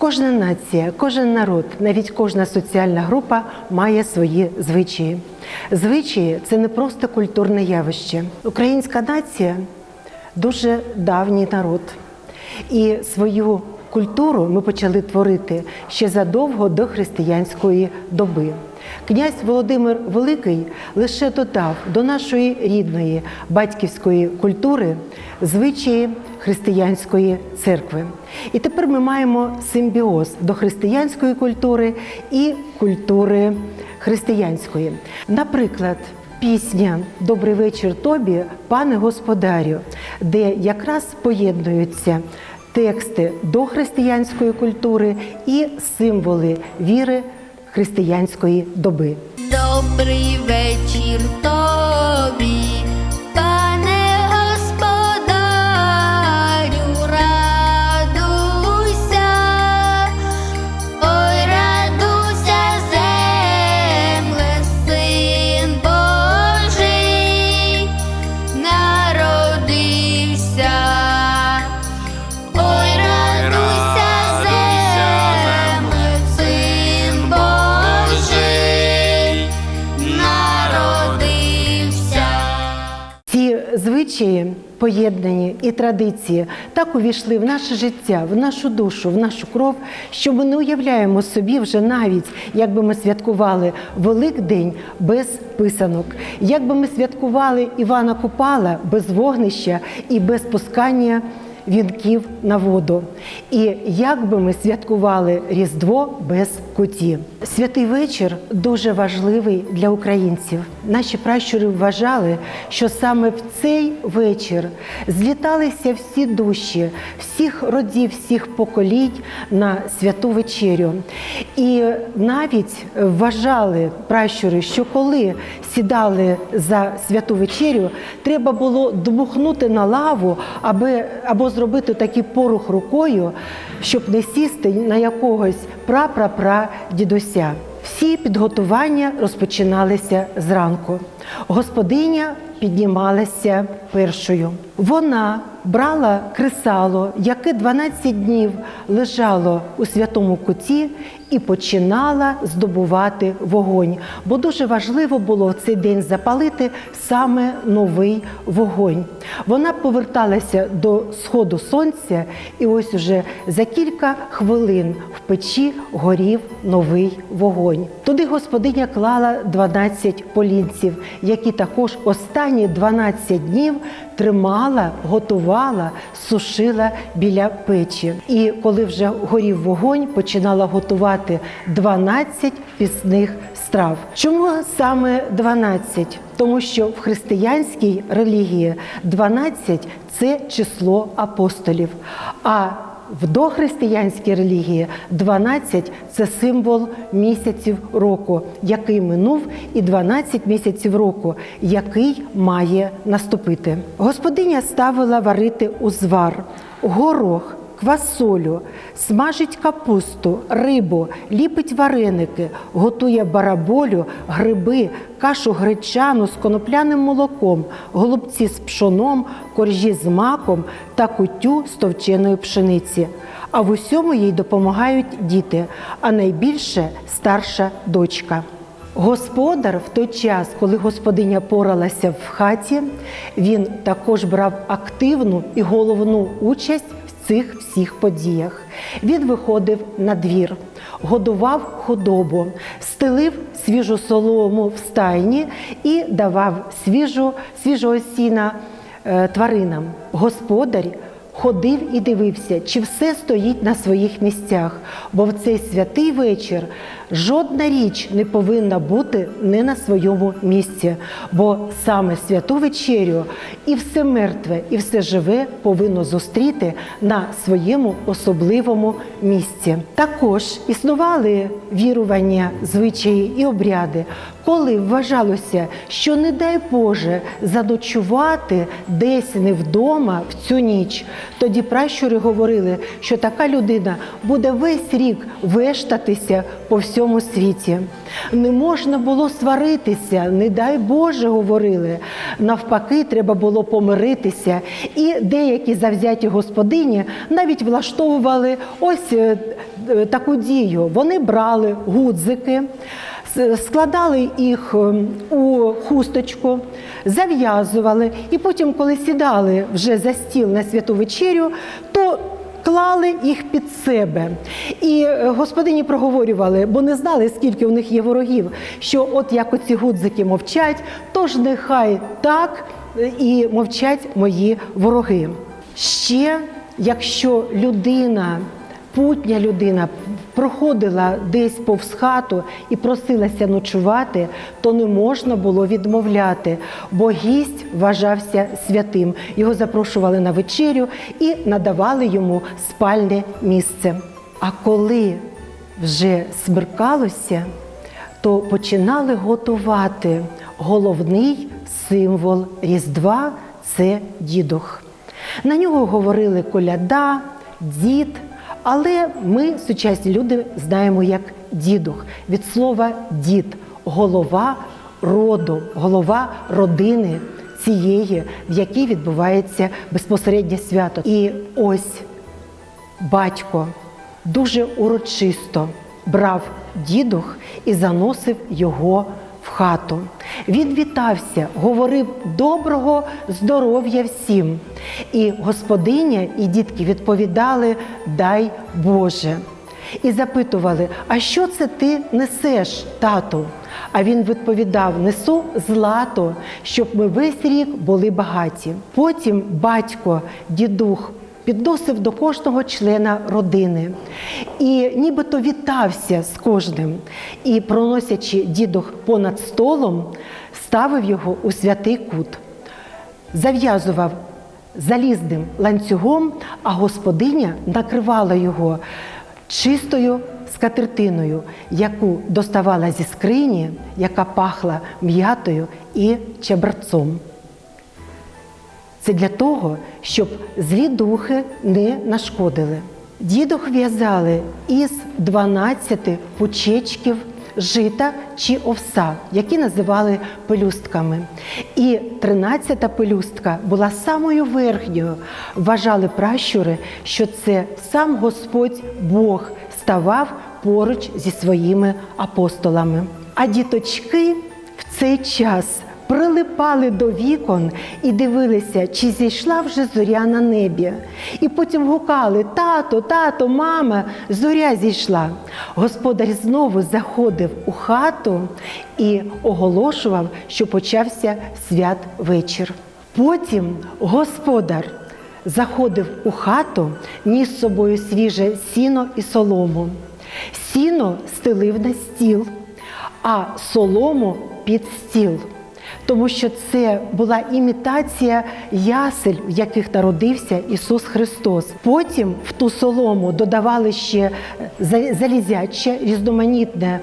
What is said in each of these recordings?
Кожна нація, кожен народ, навіть кожна соціальна група має свої звичаї. Звичаї це не просто культурне явище. Українська нація дуже давній народ. І свою культуру ми почали творити ще задовго до християнської доби. Князь Володимир Великий лише додав до нашої рідної батьківської культури звичаї християнської церкви. І тепер ми маємо симбіоз до християнської культури і культури християнської. Наприклад, Пісня Добрий вечір тобі, пане господарю, де якраз поєднуються тексти до християнської культури і символи віри християнської доби. Добрий вечір тобі, поєднані і традиції так увійшли в наше життя, в нашу душу, в нашу кров, що ми не уявляємо собі вже навіть, як би ми святкували Великдень без писанок, як би ми святкували Івана Купала без вогнища і без пускання вінків на воду. І як би ми святкували Різдво без куті. Святий вечір дуже важливий для українців. Наші пращури вважали, що саме в цей вечір зліталися всі душі, всіх родів, всіх поколінь на святу вечерю. І навіть вважали пращури, що коли сідали за святу вечерю, треба було дмухнути на лаву, аби або зробити такий порух рукою, щоб не сісти на якогось пра-пра-пра дідуся. Всі підготування розпочиналися зранку. Господиня піднімалася першою. Вона брала кресало, яке 12 днів лежало у святому куті, і починала здобувати вогонь. Бо дуже важливо було в цей день запалити саме новий вогонь. Вона поверталася до сходу сонця, і ось уже за кілька хвилин в печі горів новий вогонь. Туди господиня клала 12 полінців, які також останні 12 днів тримала, готувала, сушила біля печі. І коли вже горів вогонь, починала готувати 12 пісних страв. Чому саме 12? Тому що в християнській релігії 12 – це число апостолів. А в дохристиянській релігії 12 – це символ місяців року, який минув, і 12 місяців року, який має наступити. Господиня ставила варити узвар, горох, квасолю, смажить капусту, рибу, ліпить вареники, готує бараболю, гриби, кашу гречану з конопляним молоком, голубці з пшоном, коржі з маком та кутю з товченої пшениці. А в усьому їй допомагають діти, а найбільше старша дочка. Господар в той час, коли господиня поралася в хаті, він також брав активну і головну участь цих всіх подіях. Він виходив на двір, годував худобу, стелив свіжу солому в стайні і давав свіжу, свіжого сіна е, тваринам. Господар ходив і дивився, чи все стоїть на своїх місцях, бо в цей святий вечір жодна річ не повинна бути не на своєму місці, бо саме святу вечерю і все мертве, і все живе повинно зустріти на своєму особливому місці. Також існували вірування, звичаї і обряди, Коли вважалося, що не дай Боже заночувати десь не вдома в цю ніч, тоді пращури говорили, що така людина буде весь рік вештатися по всьому світі. Не можна було сваритися, не дай Боже, говорили. Навпаки, треба було помиритися. І деякі завзяті господині навіть влаштовували ось е, е, таку дію. Вони брали гудзики. Складали їх ем, у хусточку, зав'язували, і потім, коли сідали вже за стіл на святу вечерю, то клали їх під себе. І е, господині проговорювали, бо не знали, скільки у них є ворогів, що от як оці гудзики мовчать, тож нехай так е, і мовчать мої вороги. Ще, якщо людина путня людина проходила десь повз хату і просилася ночувати, то не можна було відмовляти, бо гість вважався святим. Його запрошували на вечерю і надавали йому спальне місце. А коли вже смеркалося, то починали готувати головний символ Різдва це дідух. На нього говорили коляда, дід, але ми, сучасні люди, знаємо як дідух від слова дід, голова роду, голова родини цієї, в якій відбувається безпосереднє свято. І ось батько дуже урочисто брав дідух і заносив його хату. Він вітався, говорив доброго здоров'я всім. І господиня і дітки відповідали Дай Боже. І запитували, а що це ти несеш, тату? А він відповідав: несу злато, щоб ми весь рік були багаті. Потім батько, дідух підносив до кожного члена родини і нібито вітався з кожним. І, проносячи дідух понад столом, ставив його у святий кут, зав'язував залізним ланцюгом, а господиня накривала його чистою скатертиною, яку доставала зі скрині, яка пахла м'ятою і чебрецом. Це для того, щоб злі духи не нашкодили. Дідух в'язали із 12 пучечків жита чи овса, які називали пелюстками. І 13-та пелюстка була самою верхньою. Вважали пращури, що це сам Господь Бог ставав поруч зі своїми апостолами. А діточки в цей час прилипали до вікон і дивилися, чи зійшла вже зоря на небі. І потім гукали тато, тато, мама, зоря зійшла. Господар знову заходив у хату і оголошував, що почався свят вечір. Потім господар заходив у хату, ніс з собою свіже сіно і солому. Сіно стелив на стіл, а солому під стіл. Тому що це була імітація ясель, в яких народився Ісус Христос. Потім в ту солому додавали ще залізяче, різноманітне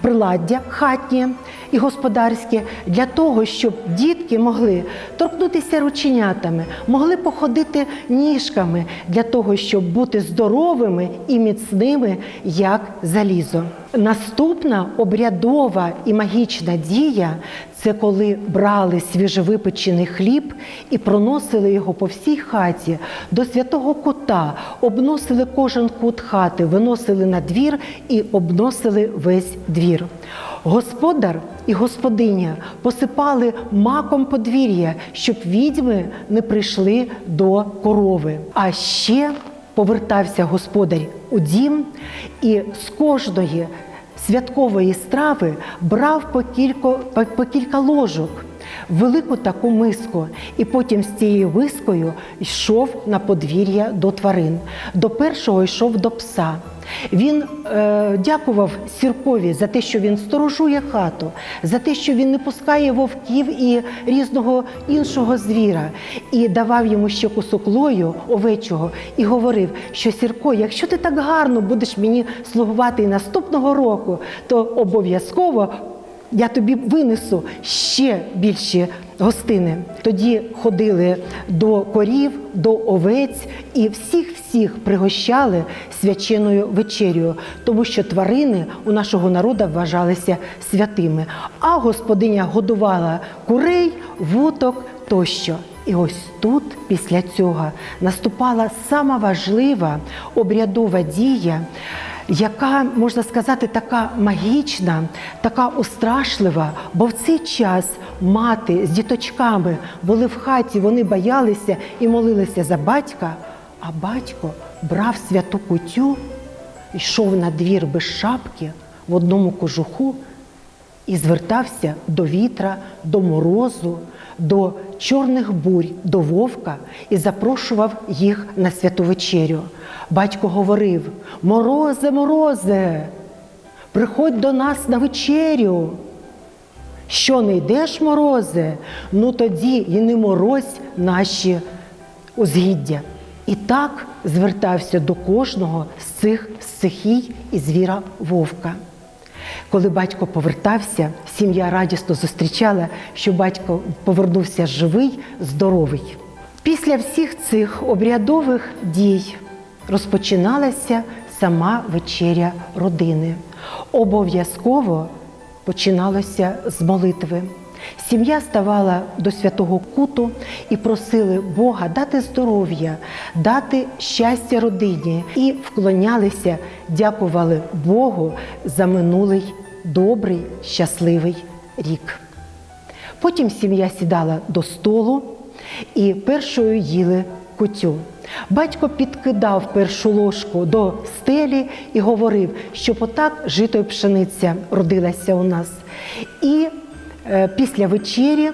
приладдя хатнє і господарське для того, щоб дітки могли торкнутися рученятами, могли походити ніжками для того, щоб бути здоровими і міцними, як залізо. Наступна обрядова і магічна дія це коли брали свіжевипечений хліб і проносили його по всій хаті до святого кута, обносили кожен кут хати, виносили на двір і обносили весь двір. Господар і господиня посипали маком подвір'я, щоб відьми не прийшли до корови. А ще повертався господар у дім і з кожної святкової страви брав по кілько, по, кілька ложок, велику таку миску, і потім з цією мискою йшов на подвір'я до тварин. До першого йшов до пса. Він е, дякував сіркові за те, що він сторожує хату, за те, що він не пускає вовків і різного іншого звіра, і давав йому ще кусок лою овечого і говорив, що Сірко, якщо ти так гарно будеш мені слугувати наступного року, то обов'язково я тобі винесу ще більші гостини. Тоді ходили до корів, до овець і всіх-всіх пригощали свяченою вечерю, тому що тварини у нашого народу вважалися святими. А господиня годувала курей, вуток тощо. І ось тут, після цього, наступала сама важлива обрядова дія, яка, можна сказати, така магічна, така устрашлива, бо в цей час мати з діточками були в хаті, вони боялися і молилися за батька, а батько брав святу кутю, йшов на двір без шапки в одному кожуху і звертався до вітра, до морозу, до чорних бурь, до вовка і запрошував їх на святу вечерю. Батько говорив: Морозе, морозе, приходь до нас на вечерю. Що не йдеш, морозе, ну тоді і не морозь наші узгіддя. І так звертався до кожного з цих стихій і звіра вовка. Коли батько повертався, сім'я радісно зустрічала, що батько повернувся живий, здоровий. Після всіх цих обрядових дій розпочиналася сама вечеря родини. Обов'язково починалося з молитви. Сім'я ставала до святого куту і просили Бога дати здоров'я, дати щастя родині і вклонялися, дякували Богу за минулий добрий, щасливий рік. Потім сім'я сідала до столу і першою їли кутю. Батько підкидав першу ложку до стелі і говорив, що отак жито й пшениця родилася у нас. І е, після вечері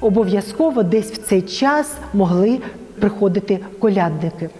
обов'язково десь в цей час могли приходити колядники.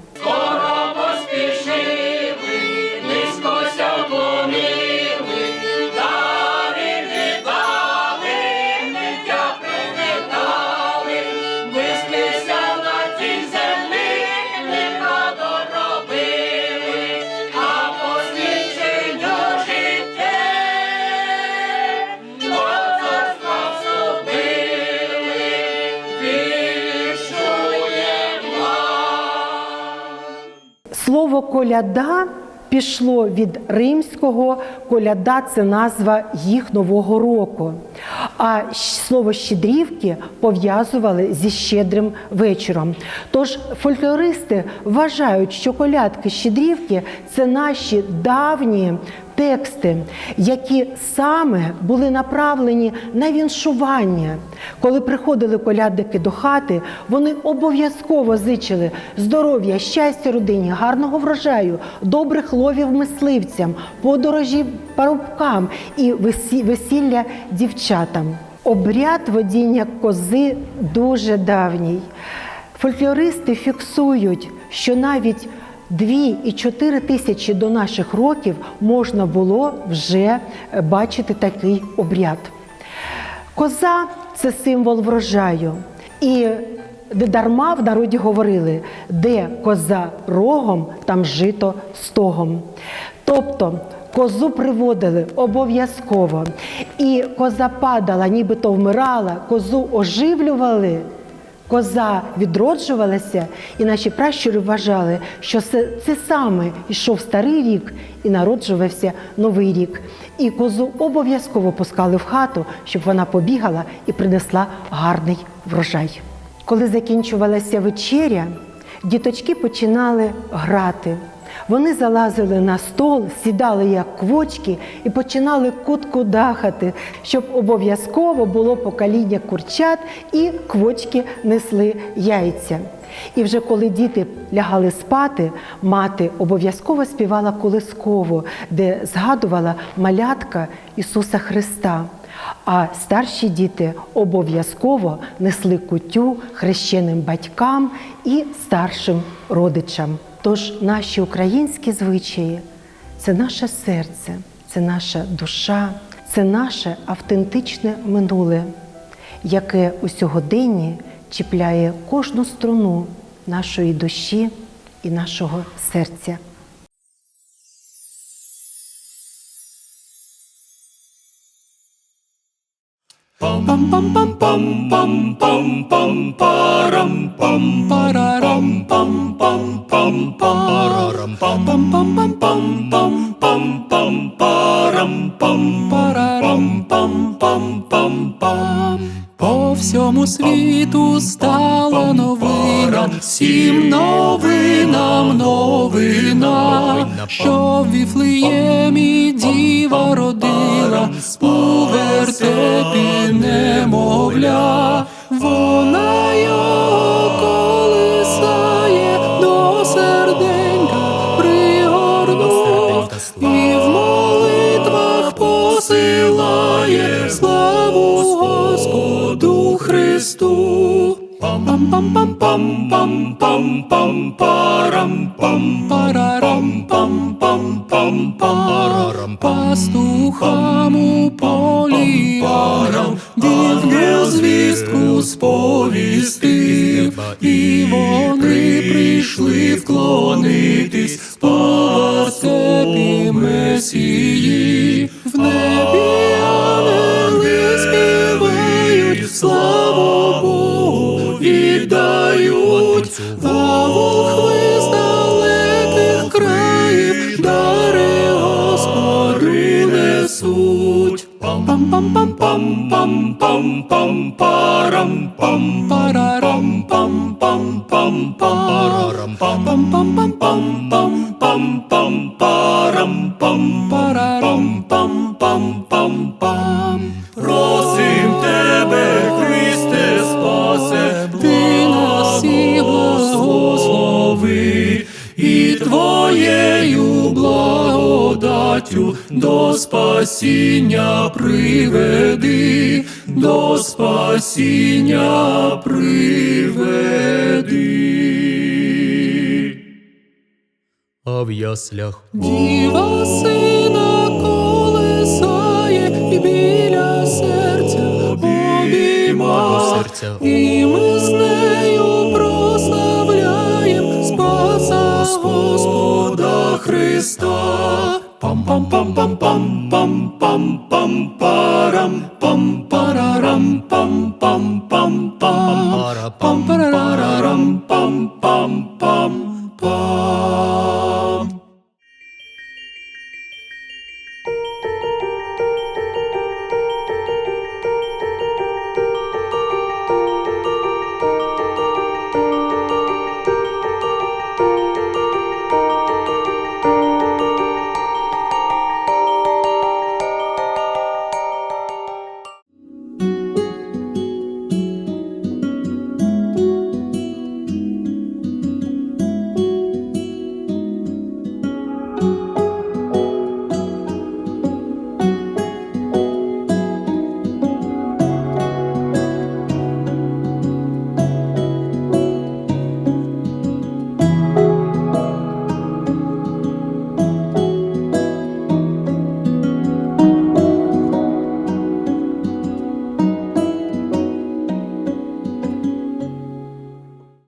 Коляда пішло від римського коляда це назва їх нового року. А слово щедрівки пов'язували зі щедрим вечором. Тож фольклористи вважають, що колядки щедрівки це наші давні тексти, які саме були направлені на віншування. Коли приходили колядники до хати, вони обов'язково зичили здоров'я, щастя родині, гарного врожаю, добрих ловів мисливцям, подорожі парубкам і весілля дівчатам. Обряд водіння кози дуже давній. Фольклористи фіксують, що навіть Дві і чотири тисячі до наших років можна було вже е, бачити такий обряд. Коза це символ врожаю. І дарма в народі говорили, де коза рогом, там жито стогом. Тобто козу приводили обов'язково. І коза падала, нібито вмирала, козу оживлювали. Коза відроджувалася, і наші пращури вважали, що це, це саме йшов старий рік і народжувався новий рік. І козу обов'язково пускали в хату, щоб вона побігала і принесла гарний врожай. Коли закінчувалася вечеря, діточки починали грати. Вони залазили на стол, сідали як квочки і починали кутку дахати, щоб обов'язково було покоління курчат і квочки несли яйця. І вже коли діти лягали спати, мати обов'язково співала колисково, де згадувала малятка Ісуса Христа. А старші діти обов'язково несли кутю хрещеним батькам і старшим родичам. Тож наші українські звичаї це наше серце, це наша душа, це наше автентичне минуле, яке у сьогоденні чіпляє кожну струну нашої душі і нашого серця. Пам по всьому світу стала новина, всім новинам новина, що в Віфлеємі діва родила, у вертепі немовля, ser de пастухам у полі дивну звістку сповістив, і вони прийшли вклонитись по Месії. В небі хвилин з далеких країв, дари Господи несуть. Пам-пам-пам-пам-пам-пам-парам, пам-парам, пам-пам-пам-пам-парам, пам-пам-пам. До спасіння приведи, до спасіння приведи. А в яслях Діва сина колисає і біля серця обійма, і ми з нею прославляєм Спаса Господа Христа. Pam pam pam pam pam pam pam pam param pam pararam pam pam pam pam pam pararam pam pam pam pam